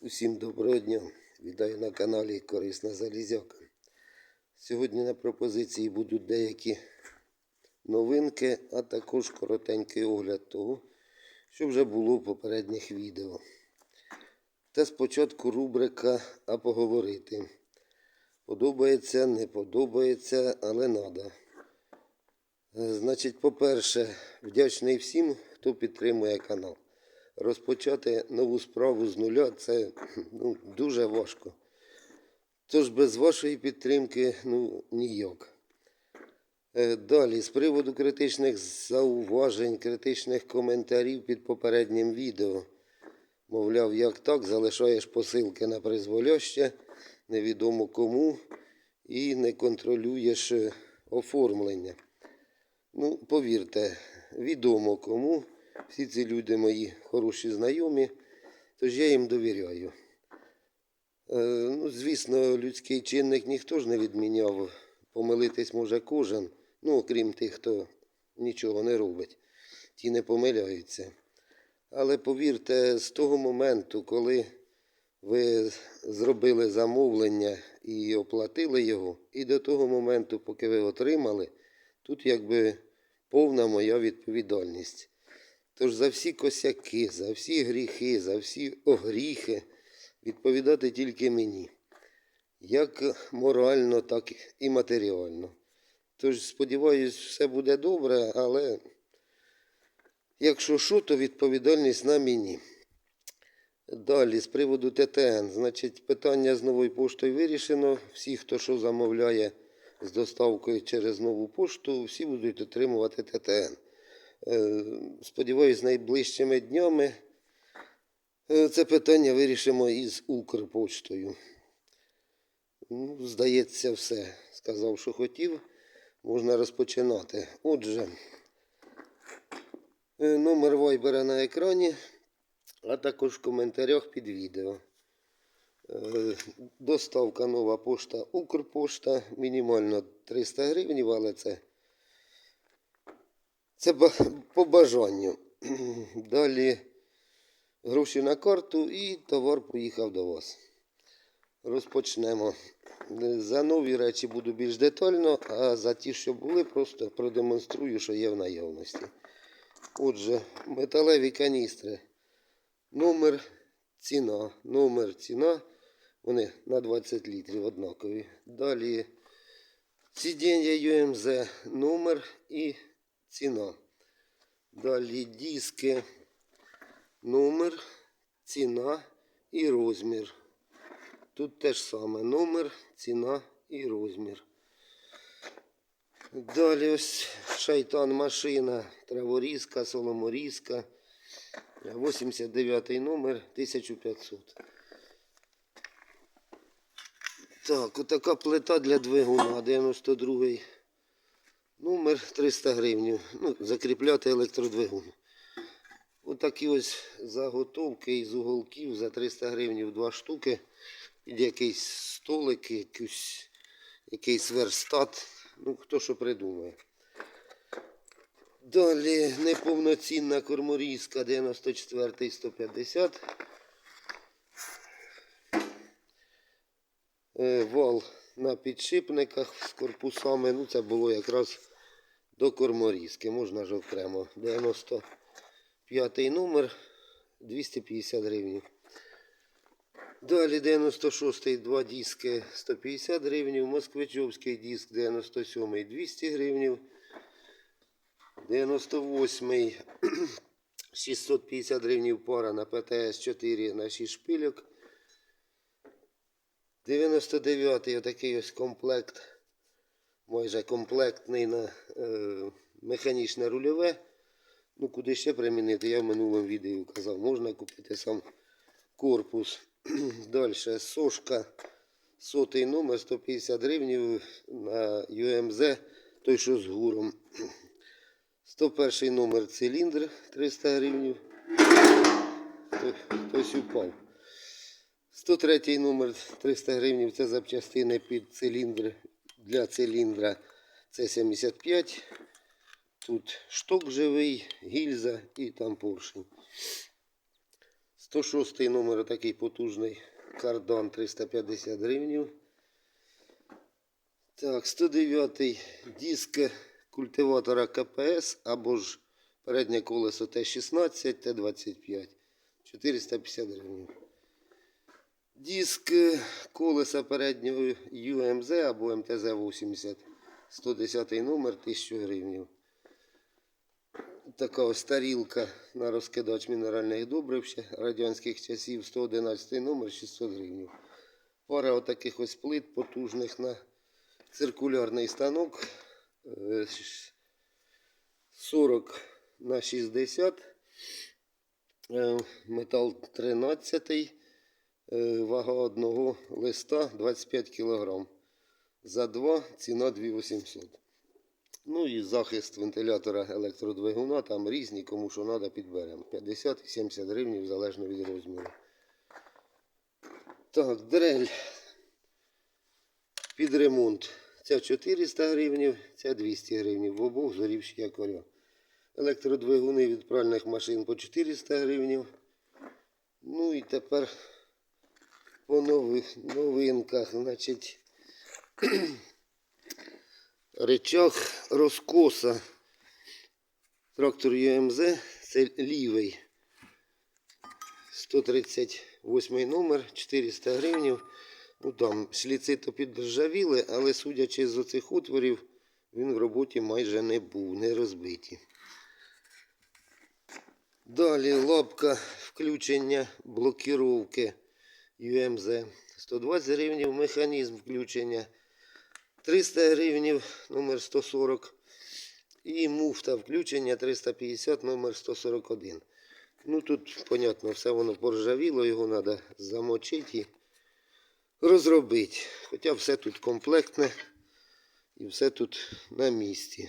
Усім доброго дня! Вітаю на каналі Корисна Залізяка. Сьогодні на пропозиції будуть деякі новинки, а також коротенький огляд того, що вже було в попередніх відео. Та спочатку рубрика А поговорити. Подобається, не подобається, але треба. Значить, по-перше, вдячний всім, хто підтримує канал. Розпочати нову справу з нуля це ну, дуже важко. Тож без вашої підтримки ну, ніяк. Е, Далі, з приводу критичних зауважень, критичних коментарів під попереднім відео. Мовляв, як так, залишаєш посилки на призволяще, невідомо кому, і не контролюєш е, оформлення. Ну, повірте, відомо кому. Всі ці люди мої хороші знайомі, тож я їм довіряю. Е, ну, звісно, людський чинник ніхто ж не відміняв. Помилитись може кожен, ну, окрім тих, хто нічого не робить. Ті не помиляються. Але повірте, з того моменту, коли ви зробили замовлення і оплатили його, і до того моменту, поки ви отримали, тут якби повна моя відповідальність. Тож за всі косяки, за всі гріхи, за всі огріхи відповідати тільки мені. Як морально, так і матеріально. Тож, сподіваюсь, все буде добре, але якщо що, то відповідальність на мені. Далі, з приводу ТТН, значить, питання з новою поштою вирішено. Всі, хто що замовляє з доставкою через нову пошту, всі будуть отримувати ТТН. Е, Сподіваюсь, найближчими днями е, це питання вирішимо із Укрпоштою. Ну, здається, все. Сказав, що хотів. Можна розпочинати. Отже, е, номер вайбера на екрані, а також в коментарях під відео. Доставка нова пошта Укрпошта. Мінімально 300 гривень, але це це по бажанню. Далі гроші на карту і товар поїхав до вас. Розпочнемо. За нові речі буду більш детально, а за ті, що були, просто продемонструю, що є в наявності. Отже, металеві каністри. Номер, ціна. Номер, ціна. Вони на 20 літрів однакові. Далі сидіння UMZ, номер і ціна. Далі диски, номер, ціна і розмір. Тут теж саме номер, ціна і розмір. Далі ось шайтан машина, траворізка, соломорізка. 89 номер 1500. Так, отака плита для двигуна 92 номер 300 гривень. Ну, закріпляти електродвигун. Отакі ось заготовки із уголків за 300 гривень два штуки. Під якийсь столик, якийсь, якийсь верстат. Ну, хто що придумає. Далі неповноцінна корморізка 94 150. Е, Вал на підшипниках з корпусами. Ну, це було якраз до корморізки. Можна ж окремо. 95 номер 250 гривень. Далі 96-й, два диски 150 гривень. Москвичовський диск 97-й 200 гривень. 98-й 650 гривень пара на ПТС 4 на 6 шпильок. 99-й отакий ось комплект. Майже комплектний на е, механічне рульове. Ну, куди ще примінити, я в минулому відео казав, можна купити сам корпус. Далі сошка, сотий номер 150 гривень на UMZ, той що з гуром. 101 номер циліндр 300 гривень. Хтось упав. 103 номер 300 гривень це запчастини під циліндр для циліндра. Це 75. Тут шток живий, гільза і там поршень. 106 номер такий потужний кардан 350 гривень. Так, 109 диск культиватора КПС або ж переднє колесо Т16, Т25. 450 гривень. Диск е, колеса переднього UMZ або МТЗ-80. 110 номер 1000 гривень. Така ось тарілка на розкидач мінеральних добрив ще радянських часів 111 номер 600 гривень. Пара отаких ось плит потужних на циркулярний станок е, 40 на 60. Е, Метал 13. Е, Вага одного листа 25 кг. За два ціна 2800. Ну і захист вентилятора електродвигуна, там різні, кому що треба, підберемо. 50 і 70 гривень залежно від розміру. Так, дрель під ремонт. Ця 400 гривень, ця 200 гривень. В обох зорівші якоря. Електродвигуни від пральних машин по 400 гривень. Ну і тепер по нових новинках. Значить, речах розкоса. Трактор ЮМЗ, це лівий. 138 номер, 400 гривень. Ну там шліци то підржавіли, але судячи з оцих отворів, він в роботі майже не був, не розбиті. Далі лапка включення блокіровки UMZ. 120 гривень механізм включення. 300 гривень номер 140. І муфта включення 350 номер 141. Ну тут, понятно, все воно поржавіло, його треба замочити і розробити. Хоча все тут комплектне і все тут на місці.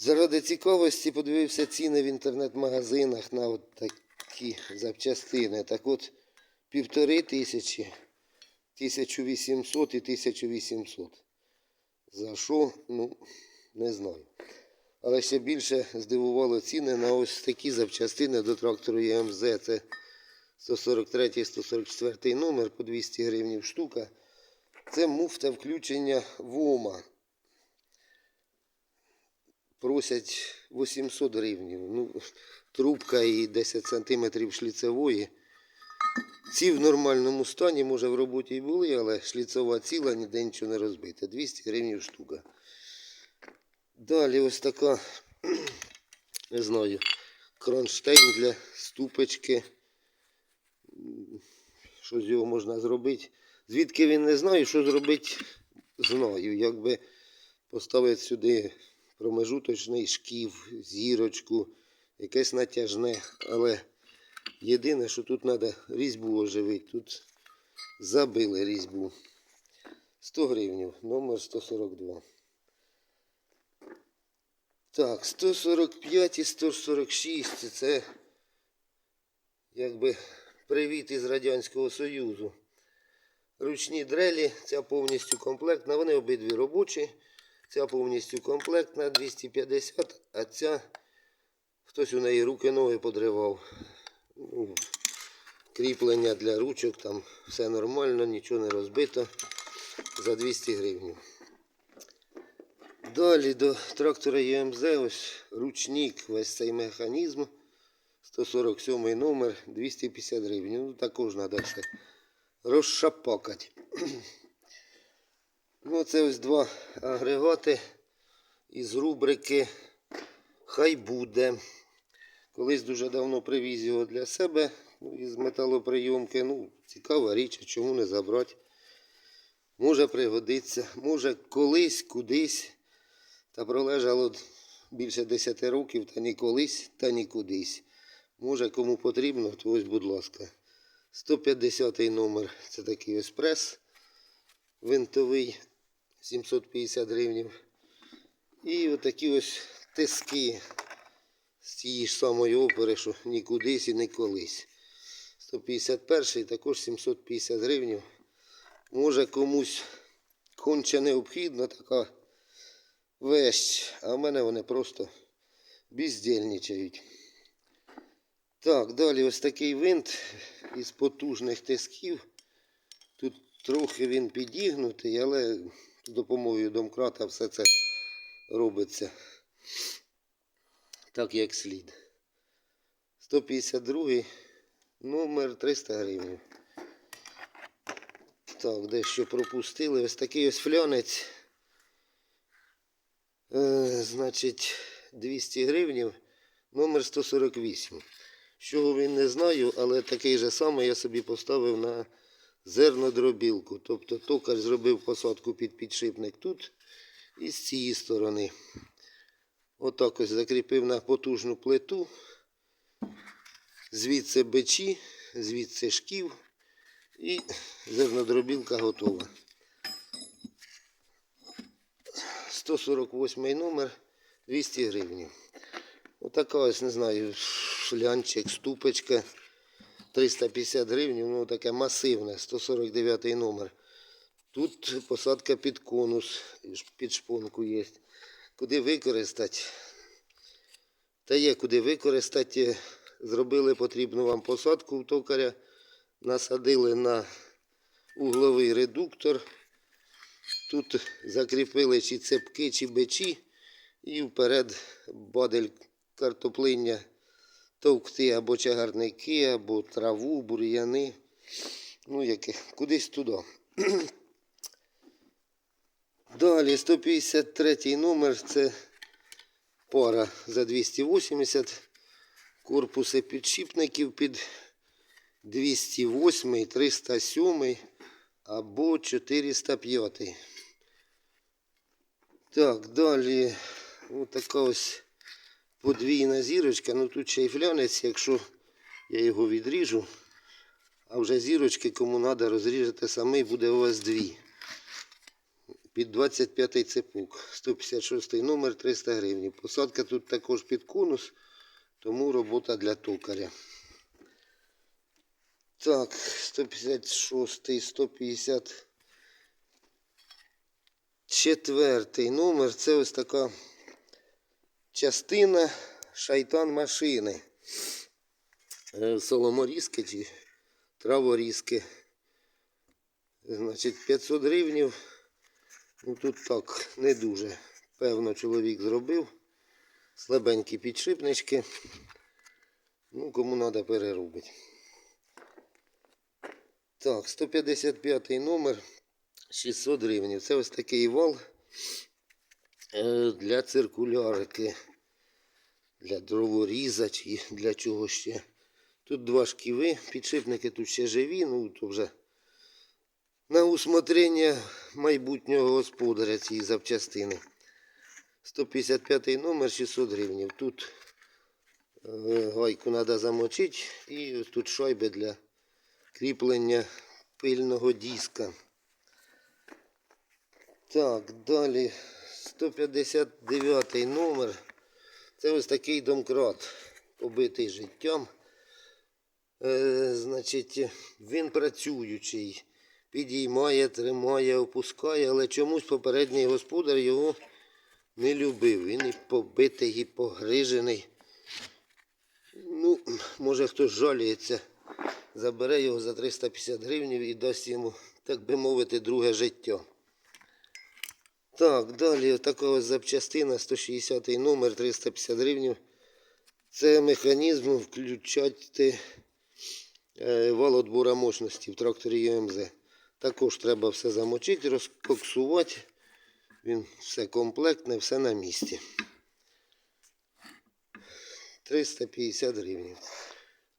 Заради цікавості подивився ціни в інтернет-магазинах на от такі запчастини. Так от півтори тисячі, 1800 і 1800. За що? Ну, не знаю. Але ще більше здивувало ціни на ось такі запчастини до трактору ЄМЗ. Це 143-144 номер по 200 гривень штука. Це муфта включення ВОМа. Просять 800 гривень. Ну, трубка і 10 сантиметрів шліцевої. Ці в нормальному стані, може в роботі і були, але шліцова ціла, ніде нічого не розбите. 200 гривень штука. Далі ось така, не знаю, кронштейн для ступочки. Що з його можна зробити? Звідки він не знаю, що зробити, знаю. Якби поставити сюди промежуточний шків, зірочку, якесь натяжне, але єдине, що тут треба різьбу оживити. Тут забили різьбу. 100 гривень, номер 142. Так, 145 і 146 це якби привіт із Радянського Союзу. Ручні дрелі, ця повністю комплектна, вони обидві робочі. Ця повністю комплектна 250, а ця хтось у неї руки-ноги подривав. Ну, кріплення для ручок, там все нормально, нічого не розбито. За 200 гривень. Далі до трактора ЄМЗ ось ручник, весь цей механізм. 147 номер, 250 гривень. Ну, також треба все розшапакати. Ну, це ось два агрегати із рубрики Хай буде. Колись дуже давно привіз його для себе ну, із металоприйомки. Ну, цікава річ, чому не забрати. Може пригодиться, може колись, кудись. Та пролежало більше 10 років, та ні колись, та ні кудись. Може кому потрібно, то ось, будь ласка. 150 номер. Це такий ось прес винтовий 750 гривень. І отакі ось тиски з тієї ж самої опери, що ні кудись і ні колись. 151 також 750 гривень. Може комусь конче необхідна така вещь, а в мене вони просто бездельничають. Так, далі ось такий винт із потужних тисків. Тут трохи він підігнутий, але з допомогою домкрата все це робиться так, як слід. 152 номер 300 гривень. Так, дещо пропустили. Ось такий ось флянець. Е, значить, 200 гривень, номер 148. Чого він не знаю, але такий же самий я собі поставив на зернодробілку. Тобто токар зробив посадку під підшипник тут і з цієї сторони. Отак ось закріпив на потужну плиту. Звідси бичі, звідси шків і зернодробілка готова. 148 номер 200 гривень. Отака ось, не знаю, шлянчик, ступочка 350 гривень, ну таке масивне, 149 номер. Тут посадка під конус, під шпонку є. Куди використати? Та є куди використати. Зробили потрібну вам посадку в токаря, насадили на угловий редуктор. Тут закріпили чи цепки, чи бичі, і вперед бадель картоплиння товкти або чагарники, або траву, бур'яни. Ну, яке, кудись туди. Далі 153 номер це пара за 280 корпуси підшипників під 208, 307 або 405. Так, далі така ось подвійна зірочка. Ну тут ще й флянець, якщо я його відріжу. А вже зірочки, кому треба, розріжете самі, буде у вас дві. Під 25 цепок. 156 номер 300 гривень. Посадка тут також під конус, тому робота для токаря. Так, 156, 150. Четвертий номер це ось така частина шайтан машини. Е, Соломорізки чи траворізки. Значить, 500 гривень. Ну тут так, не дуже. Певно, чоловік зробив. Слабенькі підшипнички. Ну, кому треба переробити. Так, 155 номер 600 гривень. Це ось такий вал е, для циркулярики, для дроворіза чи для чого ще. Тут два шківи, підшипники тут ще живі, ну то вже на усмотрення майбутнього господаря цієї запчастини. 155 номер 600 гривень. Тут е, гайку треба замочити і тут шайби для кріплення пильного диска. Так, далі 159 номер. Це ось такий домкрат, побитий життям. Е, значить, він працюючий, підіймає, тримає, опускає, але чомусь попередній господар його не любив. Він і побитий, і погрижений. Ну, може хтось жаліється, забере його за 350 гривень і дасть йому, так би мовити, друге життя. Так, далі така ось запчастина 160 номер 350 гривень. Це механізм включати е, вал отбора мощності в тракторі ЮМЗ. Також треба все замочити, розкоксувати. Він все комплектне, все на місці. 350 гривень.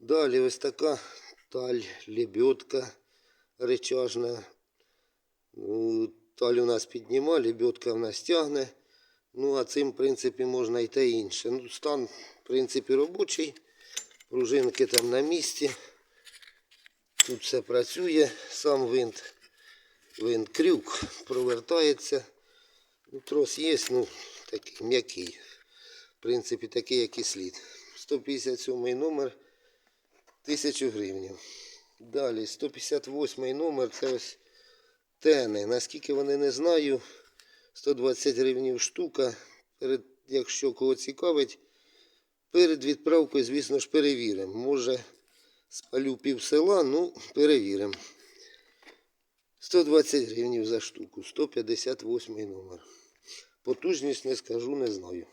Далі ось така таль, лебедка речажна. Ну, у нас підніма, лебедка в нас тягне. Ну, а цим, в принципі, можна і те інше. Ну, стан, в принципі, робочий. Пружинки там на місці. Тут все працює, сам винт, винт крюк провертається. Ну, трос є, ну, такий м'який. В принципі, такий, як і слід. 157 номер 1000 гривень. Далі 158 номер це ось тени. Наскільки вони не знаю, 120 гривень штука. Перед, якщо кого цікавить, Перед відправкою, звісно ж, перевіримо. Може, спалю пів села, ну, перевіримо. 120 гривень за штуку, 158 номер. Потужність не скажу, не знаю.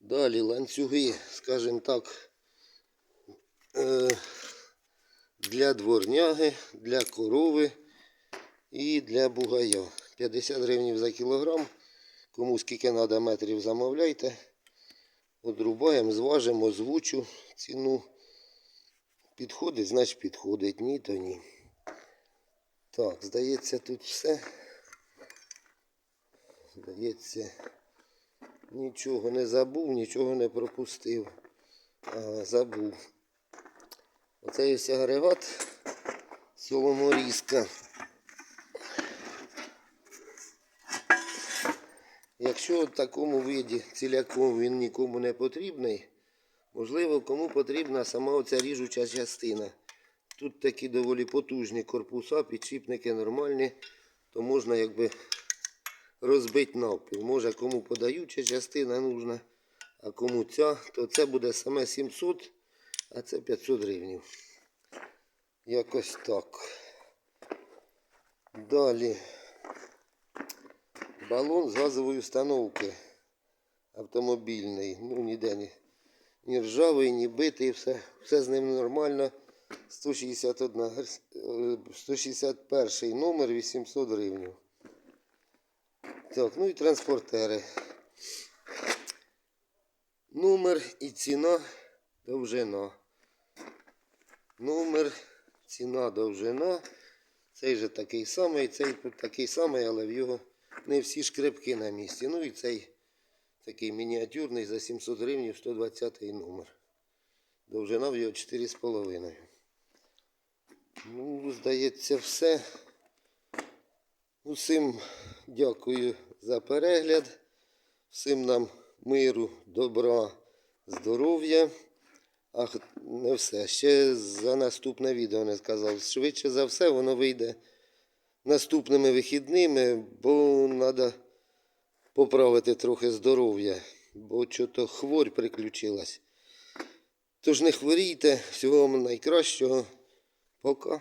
Далі ланцюги, скажімо так, е, для дворняги, для корови і для бугая. 50 гривень за кілограм. Кому скільки треба метрів замовляйте. Одрубаємо, зважимо, озвучу ціну. Підходить, значить підходить. Ні, то ні. Так, здається, тут все. Здається, нічого не забув, нічого не пропустив. Ага, забув. Оце є агрегат соломорізка. Якщо в такому виді ціляком він нікому не потрібний, можливо, кому потрібна сама оця ріжуча частина. Тут такі доволі потужні корпуса, підшипники нормальні, то можна якби розбити навпіл. Може кому подаюча частина нужна, а кому ця, то це буде саме 700, а це 500 гривень. Якось так. Далі. Балон з газової установки автомобільний. Ну, ніде ні, ні ржавий, ні битий, все, все з ним нормально. 161, е, 161 номер 800 гривень. Так, ну і транспортери. Номер і ціна довжина. Номер, ціна довжина. Цей же такий самий, цей такий самий, але в його не всі шкребки на місці. Ну і цей такий мініатюрний за 700 гривень 120 номер. Довжина в його 4,5. Ну, здається, все. Усім дякую за перегляд. Всім нам миру, добра, здоров'я. Ах, не все. Ще за наступне відео не сказав. Швидше за все, воно вийде наступними вихідними, бо треба поправити трохи здоров'я, бо чого-то хворь приключилась. Тож не хворійте, всього вам найкращого. Пока.